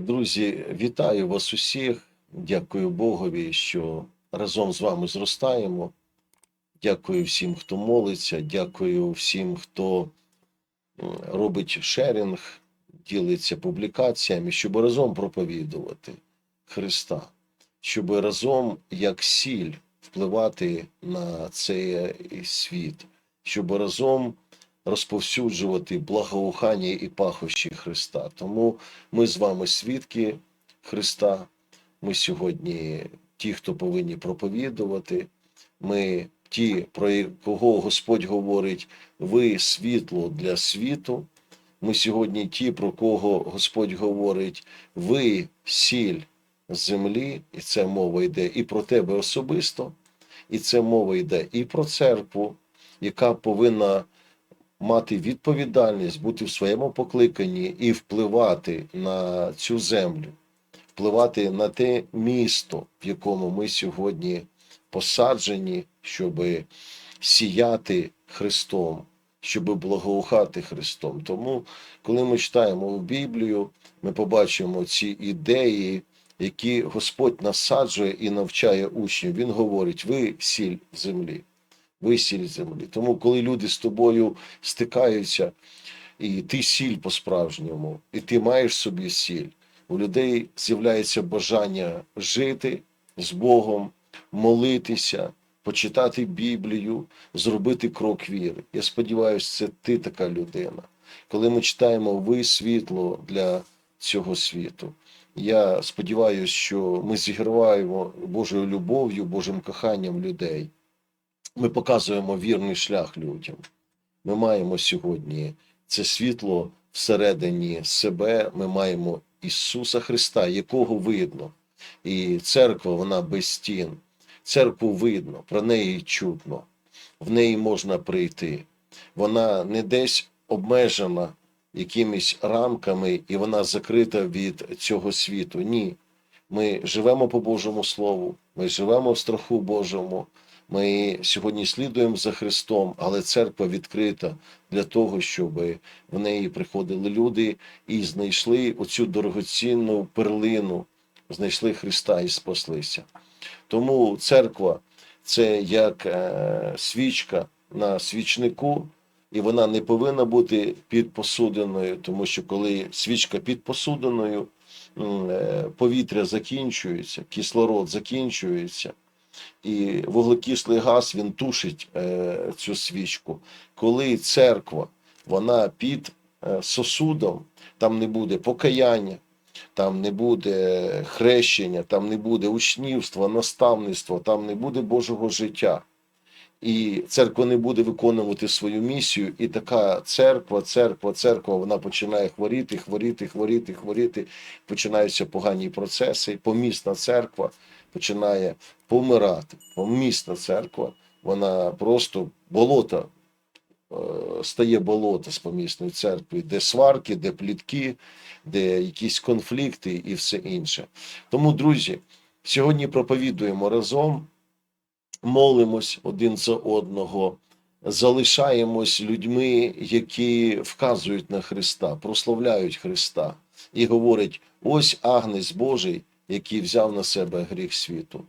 Друзі, вітаю вас усіх. Дякую Богові, що разом з вами зростаємо. Дякую всім, хто молиться. Дякую всім, хто робить шерінг, ділиться публікаціями, щоб разом проповідувати Христа, щоб разом як сіль впливати на цей світ, щоб разом розповсюджувати благоухання і пахощі Христа. Тому ми з вами свідки Христа. Ми сьогодні ті, хто повинні проповідувати. Ми ті, про кого Господь говорить, ви світло для світу. Ми сьогодні ті, про кого Господь говорить, ви сіль землі, і це мова йде і про тебе особисто, і це мова йде і про церкву, яка повинна мати відповідальність, бути в своєму покликанні і впливати на цю землю, впливати на те місто, в якому ми сьогодні посаджені, щоб сіяти Христом, щоб благоухати Христом. Тому, коли ми читаємо Біблію, ми побачимо ці ідеї, які Господь насаджує і навчає учнів. Він говорить: ви сіль землі ви сіль землі. Тому, коли люди з тобою стикаються, і ти сіль по-справжньому, і ти маєш собі сіль, у людей з'являється бажання жити з Богом, молитися, почитати Біблію, зробити крок віри. Я сподіваюся, це ти така людина. Коли ми читаємо ви світло для цього світу. Я сподіваюся, що ми зіграємо Божою любов'ю, Божим коханням людей ми показуємо вірний шлях людям. Ми маємо сьогодні це світло всередині себе. Ми маємо Ісуса Христа, якого видно. І церква, вона без стін. Церкву видно, про неї чутно, в неї можна прийти. Вона не десь обмежена якимись рамками, і вона закрита від цього світу. Ні. Ми живемо по Божому Слову, ми живемо в страху Божому. Ми сьогодні слідуємо за Христом, але церква відкрита для того, щоб в неї приходили люди і знайшли оцю дорогоцінну перлину, знайшли Христа і спаслися. Тому церква це як е, свічка на свічнику, і вона не повинна бути під посудиною, тому що коли свічка під посудиною, е, повітря закінчується, кислород закінчується і вуглекислий газ він тушить е, цю свічку. Коли церква вона під е, сосудом, там не буде покаяння, там не буде хрещення, там не буде учнівства, наставництва, там не буде Божого життя. І церква не буде виконувати свою місію, і така церква, церква, церква, вона починає хворіти, хворіти, хворіти, хворіти. Починаються погані процеси. Помісна церква починає помирати. Помісна церква, вона просто болото е, стає болото з помісної церкви, де сварки, де плітки, де якісь конфлікти і все інше. Тому, друзі, сьогодні проповідуємо разом, молимось один за одного. Залишаємось людьми, які вказують на Христа, прославляють Христа і говорять: ось Агнець Божий, який взяв на себе гріх світу.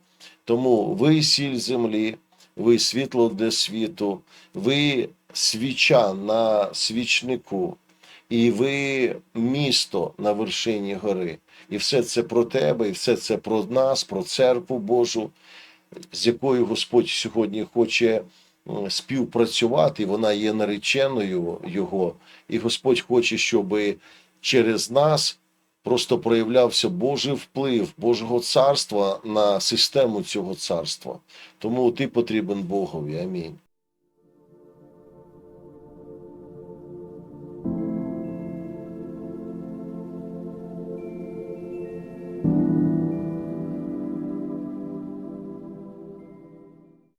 Тому ви сіль землі, ви світло для світу, ви свіча на свічнику, і ви місто на вершині гори. І все це про тебе, і все це про нас, про церкву Божу, з якою Господь сьогодні хоче співпрацювати. Вона є нареченою Його, і Господь хоче, щоб через нас просто проявлявся Божий вплив Божого царства на систему цього царства. Тому ти потрібен Богові. Амінь.